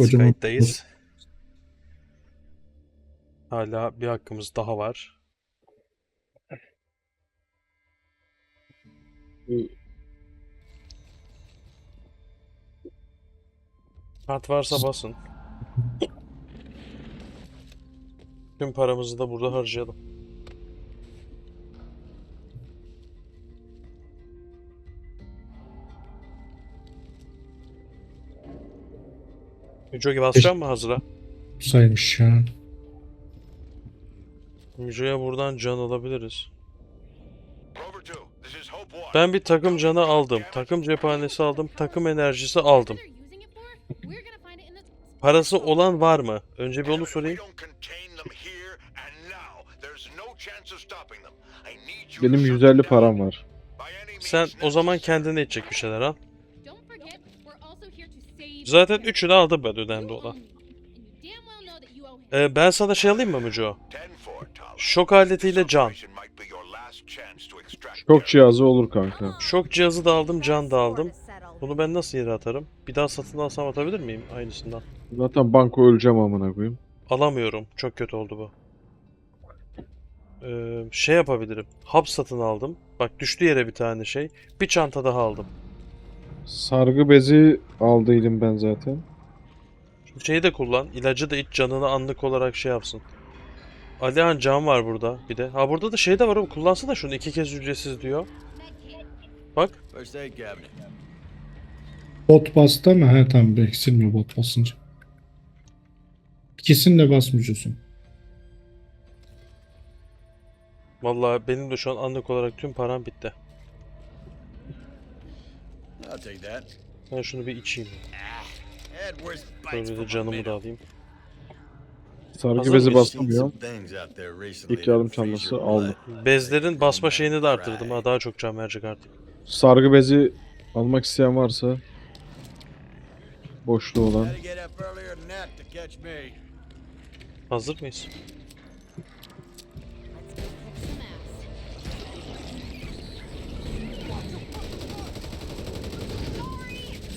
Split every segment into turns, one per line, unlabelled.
Kocaman.
kayıttayız. Hala bir hakkımız daha var. Kart varsa basın. Tüm paramızı da burada harcayalım. Müco'yu basacak mı hazıra?
Saymış ya.
Müco'ya buradan can alabiliriz. Ben bir takım canı aldım. Takım cephanesi aldım. Takım enerjisi aldım. Parası olan var mı? Önce bir onu sorayım.
Benim 150 param var.
Sen o zaman kendine edecek bir şeyler al. Zaten üçünü aldım ben önemli olan. Ee, ben sana şey alayım mı Müco? Şok aletiyle can.
Çok cihazı olur kanka.
Şok cihazı da aldım, can da aldım. Bunu ben nasıl yere atarım? Bir daha satın alsam atabilir miyim aynısından?
Zaten banko öleceğim amına koyayım.
Alamıyorum. Çok kötü oldu bu. Ee, şey yapabilirim. Hap satın aldım. Bak düştü yere bir tane şey. Bir çanta daha aldım.
Sargı bezi aldıydım ben zaten.
Şu şeyi de kullan. İlacı da iç canını anlık olarak şey yapsın. Alihan can var burada bir de. Ha burada da şey de var oğlum. Kullansana şunu. iki kez ücretsiz diyor. Bak.
Bot bastı ama he tamam eksilmiyor bot basınca. İkisini de basmıyorsun.
Vallahi benim de şu an anlık olarak tüm param bitti.
I'll take that.
Ben şunu bir içeyim.
Bites
Böyle de canımı da alayım.
Sargı
Hazır
bezi
mıyız?
Recently
İlk yardım çantası aldım.
Bezlerin basma şeyini de arttırdım ha. Daha çok can verecek artık.
Sargı bezi almak isteyen varsa boşluğu olan.
Had to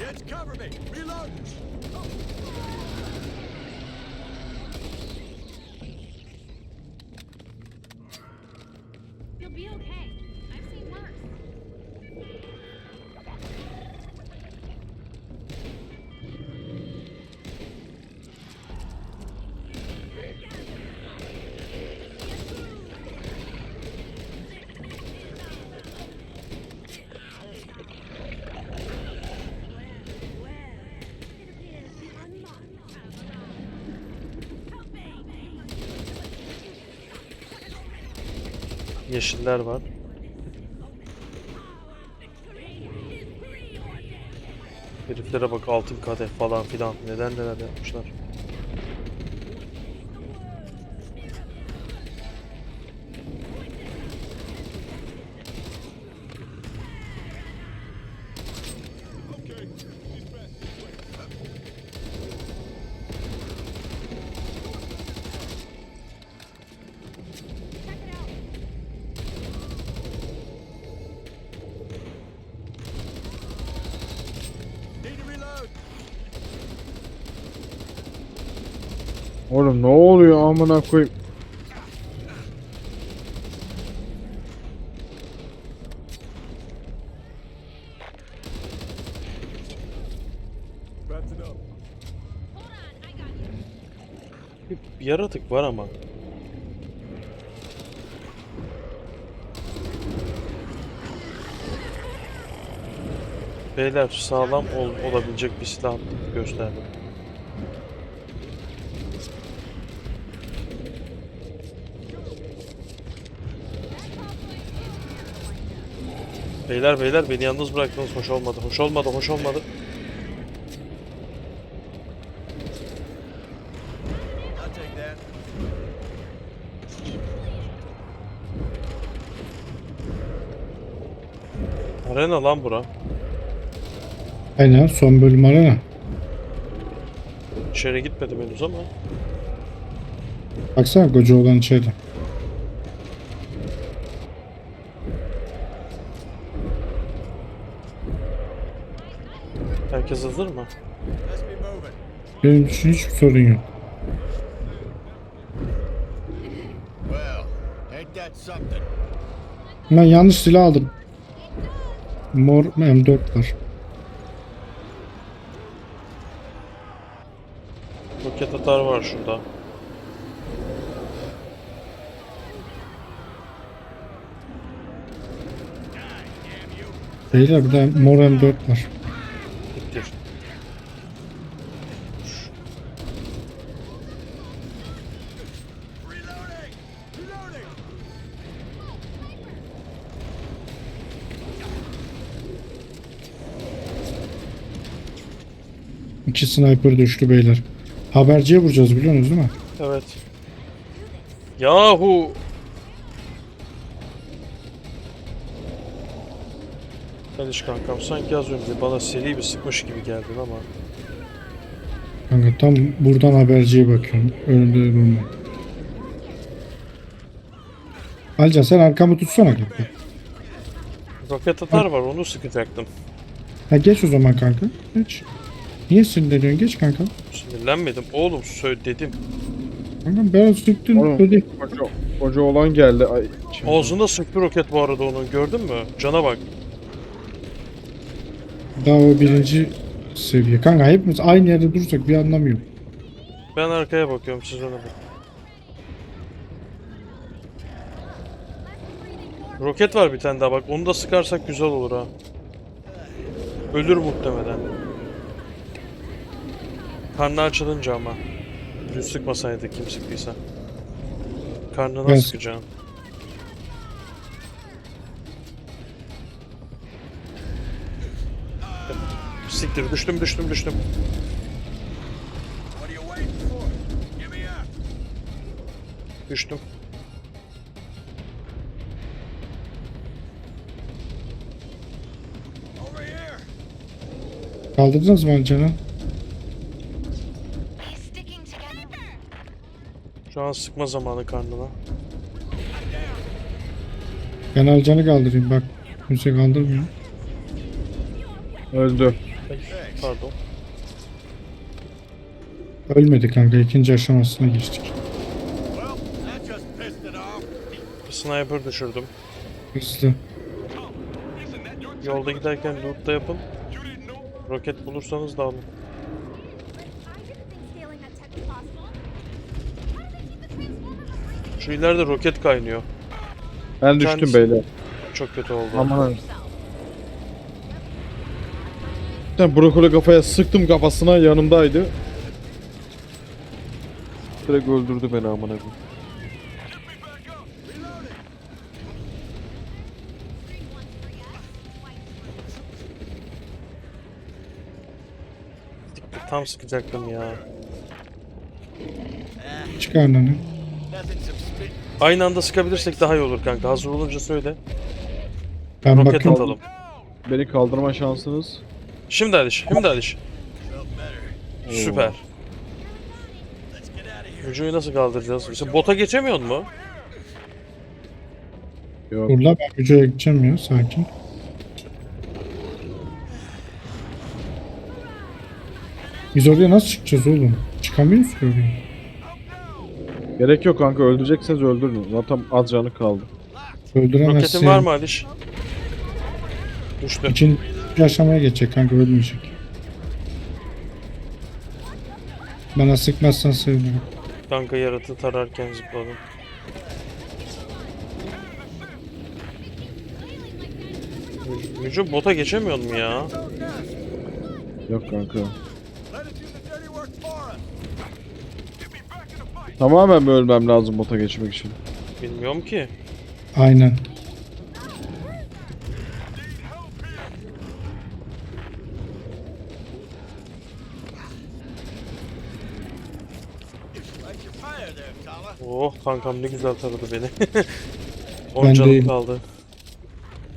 Kids, cover me! Reload!
Yeşiller var. Heriflere bak altın kadeh falan filan. Neden neler yapmışlar.
Ne oluyor amına koyayım?
Yaratık var ama. Beyler sağlam ol- olabilecek bir silah gösterdim. Beyler beyler beni yalnız bıraktınız hoş olmadı hoş olmadı hoş olmadı. Arena lan bura.
Aynen son bölüm arana.
İçeri gitmedim henüz ama.
Baksana koca olan içeride.
Herkes hazır mı?
Benim için hiçbir sorun yok. Ben yanlış silah aldım. Mor M4 var.
Roket atar var şurada.
Beyler bir de mor M4 var. İki sniper düştü beyler. Haberciye vuracağız biliyorsunuz değil mi?
Evet. Yahu. Kardeş kankam sanki az önce bana seri bir sıkmış gibi geldin ama.
Kanka tam buradan haberciye bakıyorum. Önünde durma. Alcan sen arkamı tutsana kanka.
Roket atar var onu sıkacaktım.
Ha geç o zaman kanka. Geç. Niye sinirleniyorsun? Geç kanka.
Sinirlenmedim. Oğlum söyle dedim.
Kanka ben sıktın
Oğlum.
öde.
Koca, koca olan geldi. Ay, şey-
Ağzında sıktı roket bu arada onun gördün mü? Cana bak.
Daha o birinci seviye. Kanka hepimiz aynı yerde dursak bir anlamı yok.
Ben arkaya bakıyorum siz ona bakın. Roket var bir tane daha bak onu da sıkarsak güzel olur ha. Ölür muhtemelen. Karnı açılınca ama. Düz sıkmasaydı kim sıktıysa. Karnına
Ben-
sıkacaksın. Siktir düştüm düştüm düştüm. Düştüm.
Kaldırdınız mı Alcan'ı?
Sticking together.
Şu an sıkma zamanı karnına.
Ben Alcan'ı kaldırayım bak. Kimse kaldırmıyor.
Öldü.
Ay, Pardon.
Ölmedi kanka. ikinci aşamasına geçtik.
Bir sniper düşürdüm.
Hızlı.
Yolda giderken loot da yapın. Roket bulursanız da alın. Şu ileride roket kaynıyor.
Ben düştüm
Kendisi-
beyler.
Çok kötü oldu.
Aman. Ben brokoli kafaya sıktım kafasına yanımdaydı. Direkt öldürdü beni amına koyayım.
Tam sıkacaktım ya.
Çık karnını.
Aynı anda sıkabilirsek daha iyi olur kanka. Hazır olunca söyle.
Ben
Roket
bakayım.
atalım.
Beni kaldırma şansınız.
Şimdi Aliş, şimdi
better.
Süper. Vücuyu nasıl kaldıracağız? Sen bota geçemiyor mu?
Yok.
Dur la ben videoya gideceğim ya sakin. Biz oraya nasıl çıkacağız oğlum? Çıkamıyoruz ki oraya.
Gerek yok kanka öldürecekseniz öldürün. Zaten az canı kaldı.
Öldüremezsin.
Roketin var mı Aliş? Düştü.
İkinci aşamaya geçecek kanka ölmeyecek. Bana sıkmazsan sevinirim.
Kanka yaratığı tararken zıpladım. Vücut bota geçemiyor mu ya?
Yok kanka. Tamamen mi ölmem lazım bota geçmek için?
Bilmiyorum ki.
Aynen.
Oh kankam ne güzel taradı beni. 10
Ben
canım
değilim.
kaldı.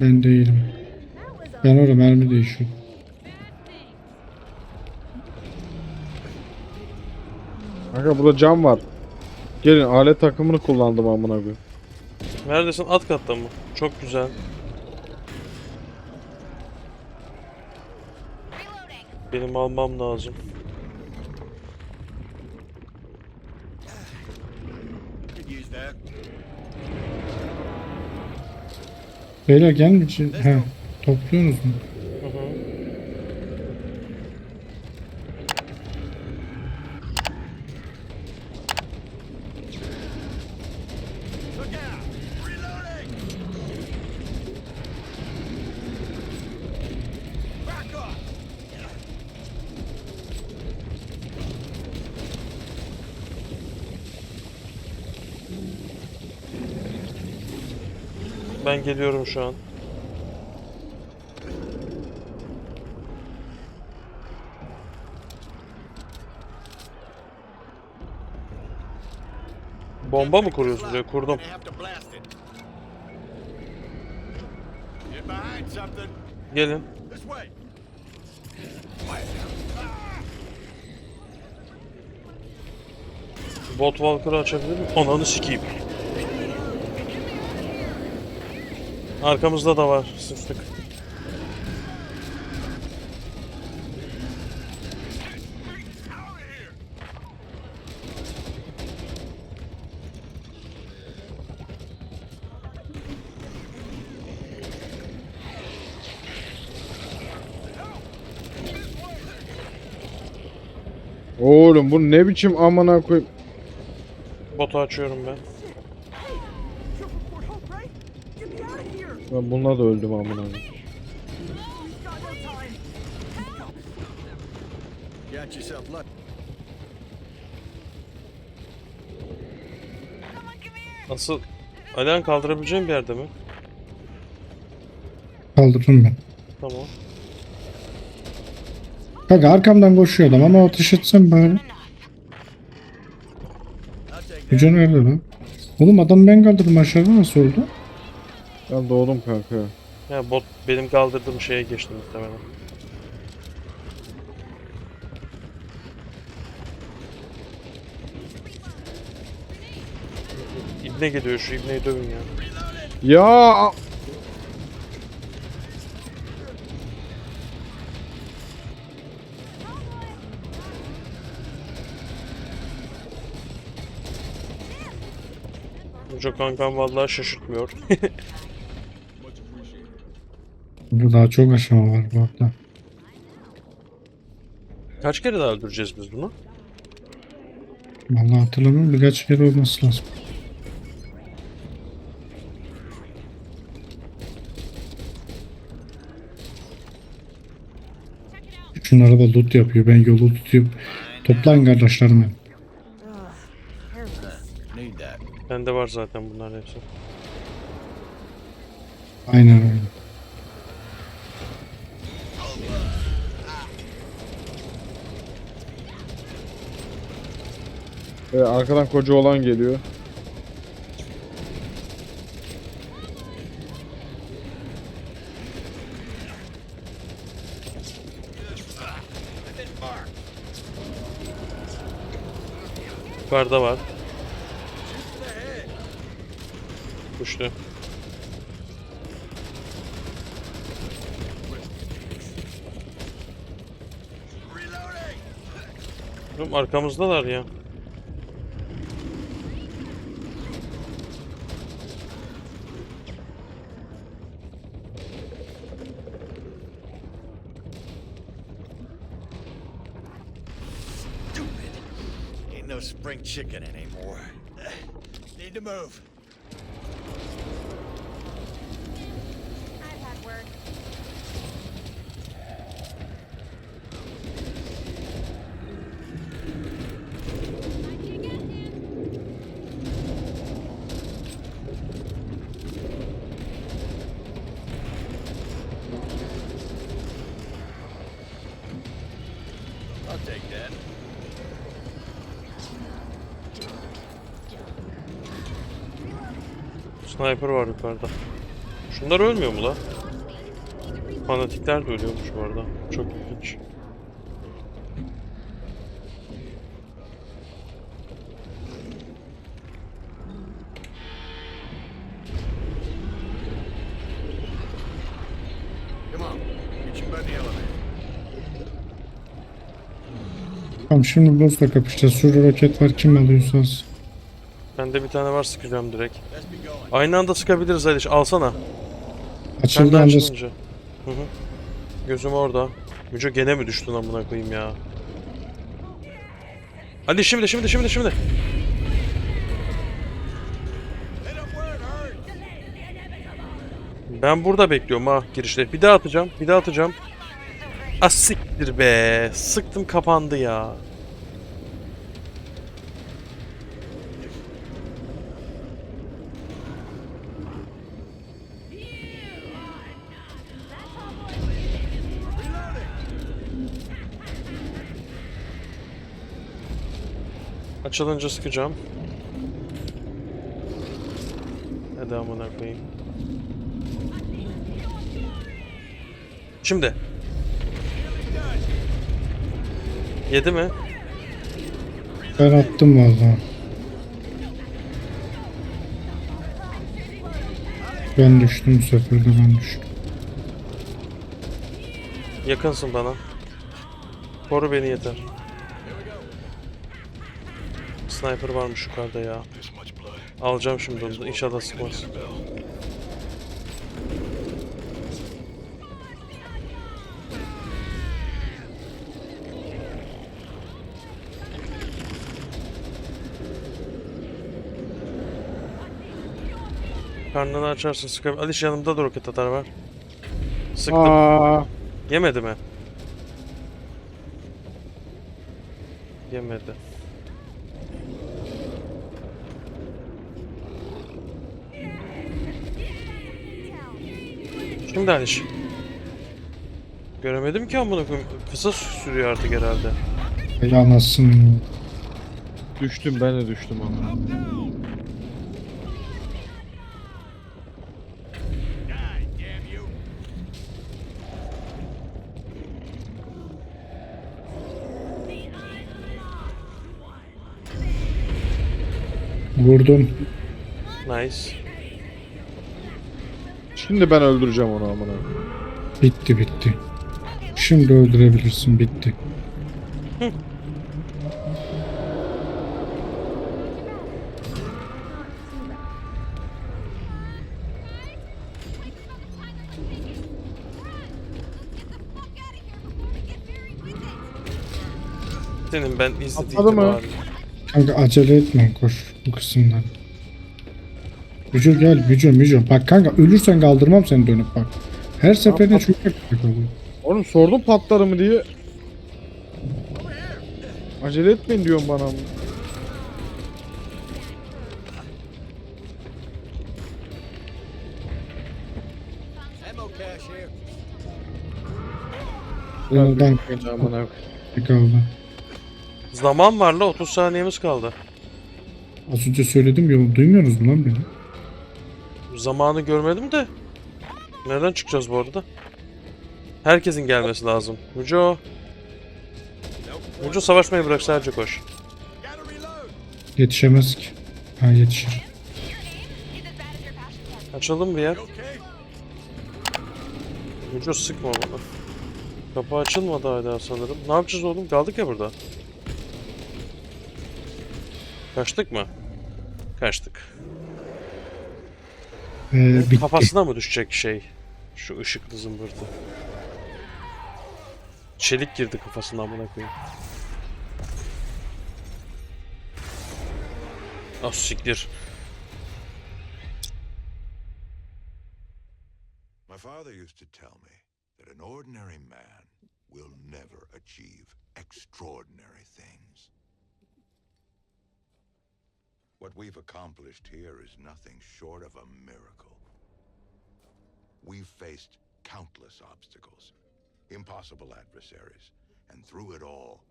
Ben değilim. Ben orada mermi değişiyor.
Kanka burada cam var. Gelin alet takımını kullandım amına koyayım.
Neredesin? Alt katta mı? Çok güzel. Benim almam lazım.
Beyler gelmeyecek. He, topluyorsunuz mu?
Ben geliyorum şu an. Bomba mı kuruyorsun diye kurdum. Gelin. Bot Walker'ı açabilir miyim? Ananı sikeyim. Arkamızda da var. Sıçtık.
Oğlum bu ne biçim amına koyayım.
Botu açıyorum ben.
Ben bununla da öldüm amına
got
yourself.
Nasıl? Alihan kaldırabileceğim bir yerde mi?
Kaldırırım ben.
Tamam.
Kanka arkamdan koşuyor adam ama ateş etsem
that.
Yüce nerede lan? Oğlum adam ben kaldırdım aşağıda nasıl oldu?
Ben doğdum kanka.
Ya bot benim kaldırdığım şeye geçti muhtemelen. İbne geliyor şu ibneyi dövün ya.
Ya a-
Hoca kankam vallahi şaşırtmıyor.
Burada daha çok aşama var bu arada.
Kaç kere daha öldüreceğiz biz bunu?
Vallahi hatırlamıyorum birkaç kere olması lazım. Şunlara da loot yapıyor. Ben yolu tutuyorum. Toplayın kardeşlerim benim.
Bende var zaten bunlar hepsi.
Aynen öyle.
E, arkadan koca olan geliyor.
Yukarıda var.
Reloading!
Oğlum arkamızdalar ya.
Ain't no spring chicken anymore. Need to move.
Sniper var yukarıda. Şunlar ölmüyor mu la? Fanatikler de ölüyormuş bu arada. Çok ilginç.
Tamam şimdi boss'la kapışacağız. Şurada roket var kim alıyorsa alsın.
Bende bir tane var sıkacağım direkt. Aynı anda sıkabiliriz Aliş. Alsana.
Açıldı
açılınca. Hı hı. Gözüm orada. Müco gene mi düştün amına koyayım ya? Ali şimdi şimdi şimdi şimdi. Ben burada bekliyorum ha girişte. Bir daha atacağım. Bir daha atacağım. Ah siktir be. Sıktım kapandı ya. Açılınca sıkacağım. Hadi amına koyayım. Şimdi. Yedi mi?
ben attım valla. Ben düştüm bu sefer de ben düştüm.
Yakınsın bana. Koru beni yeter. Sniper varmış yukarıda ya. Alacağım şimdi onu. İnşallah sıkmaz. Karnını açarsın sıkabilir. Aliş yanımda da roket atar var. Sıktım.
Aa,
Yemedi mi? Yemedi. Şimdi Aliş. Göremedim ki amına koyayım. Kısa sürüyor artık herhalde.
Ey anasını.
düştüm ben de düştüm ama.
Vurdum.
Nice.
Şimdi ben öldüreceğim onu amına.
Bitti bitti. Şimdi öldürebilirsin bitti.
Senin ben
Atladı
izlediğim
mı?
abi.
Kanka acele etme koş bu kısımdan. Müco gel Müco Müco. Bak kanka ölürsen kaldırmam seni dönüp bak. Her seferinde çok kötü oluyor.
Oğlum sordum patlar mı diye. Acele etmeyin diyorum bana. Amına.
kaldı.
Zaman var la 30 saniyemiz kaldı.
Az önce söyledim ya duymuyorsunuz mu lan beni?
Zamanı görmedim de. Nereden çıkacağız bu arada? Herkesin gelmesi lazım. Müco. Müco savaşmayı bırak sadece koş.
Yetişemez ki. Ha yetişir.
Açalım bir yer. Müco sıkma bana. Kapı açılmadı hala sanırım. Ne yapacağız oğlum? Kaldık ya burada. Kaçtık mı? Kaçtık.
Ee, bitti.
Kafasına mı düşecek şey? Şu ışıklı zımbırtı. Çelik girdi kafasına amına koyayım. Ah siktir.
My father used to tell me that an ordinary man will never achieve extraordinary things. What we've accomplished here is nothing short of a miracle. We've faced countless obstacles, impossible adversaries, and through it all,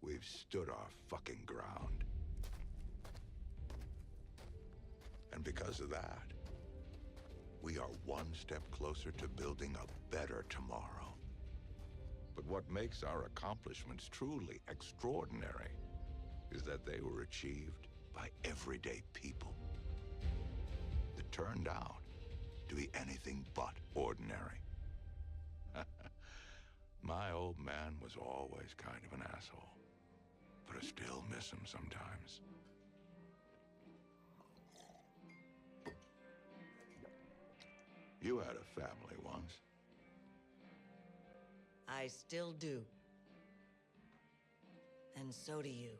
we've stood our fucking ground. And because of that, we are one step closer to building a better tomorrow. But what makes our accomplishments truly extraordinary is that they were achieved by everyday people that turned out to be anything but ordinary. My old man was always kind of an asshole, but I still miss him sometimes. You had a family once.
I still do. And so do you.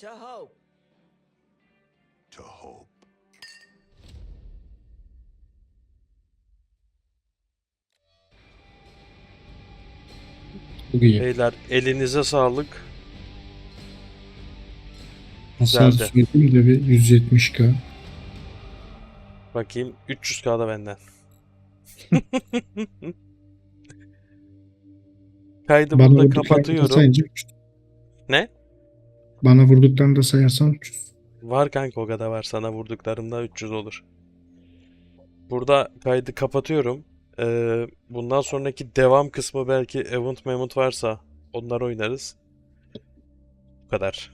To hope.
To hope.
İyi.
Beyler elinize sağlık.
Hasar
güzeldi.
söyleyeyim de bir 170k.
Bakayım 300k da benden. Kaydı burada kapatıyorum.
sayınca 300.
Ne?
Bana vurduklarını da sayarsan 300.
Var kanka o kadar var. Sana vurduklarımda 300 olur. Burada kaydı kapatıyorum. Ee, bundan sonraki devam kısmı belki event memut varsa onlar oynarız. Bu kadar.